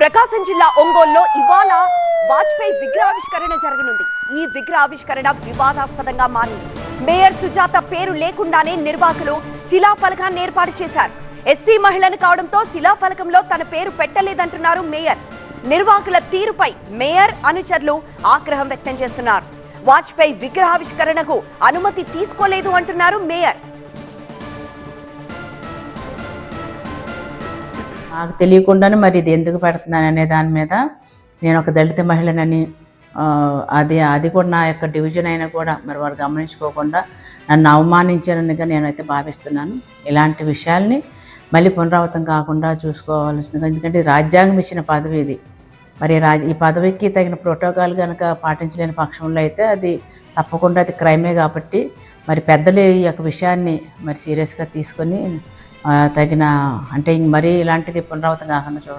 ప్రకాశం జిల్లా ఒంగోలులో ఇవాళ వాజ్పేయి విగ్రహావిష్కరణ జరగనుంది. ఈ విగ్రహావిష్కరణ వివాదాస్పదంగా మారింది. మేయర్ సుజాత పేరు లేకుండానే నిర్వాహకులు శిలాఫలకాన్ని ఏర్పాటు చేశారు. ఎస్సీ మహిళను కావడంతో శిలాఫలకంలో తన పేరు పెట్టలేదంటున్నారు మేయర్. నిర్వాహకుల తీరుపై మేయర్ అనుచరులు ఆగ్రహం వ్యక్తం చేస్తున్నారు. వాజ్పేయి విగ్రహావిష్కరణకు అనుమతి తీసుకోలేదు అంటున్నారు మేయర్. నాకు తెలియకుండానే మరి ఇది ఎందుకు పెడుతున్నాను అనే దాని మీద నేను ఒక దళిత మహిళనని అది అది కూడా నా యొక్క డివిజన్ అయినా కూడా మరి వారు గమనించుకోకుండా నన్ను అవమానించారనిగా నేనైతే భావిస్తున్నాను. ఇలాంటి విషయాల్ని మళ్ళీ పునరావృతం కాకుండా చూసుకోవాల్సిందిగా ఎందుకంటే రాజ్యాంగం ఇచ్చిన పదవి ఇది. మరి రాజ్ ఈ పదవికి తగిన ప్రోటోకాల్ కనుక పాటించలేని పక్షంలో అయితే అది తప్పకుండా అది క్రైమే కాబట్టి మరి పెద్దలు ఈ యొక్క విషయాన్ని మరి సీరియస్గా తీసుకొని తగిన అంటే ఇంక మరీ ఇలాంటిది పునరావృతం కాకుండా చూడండి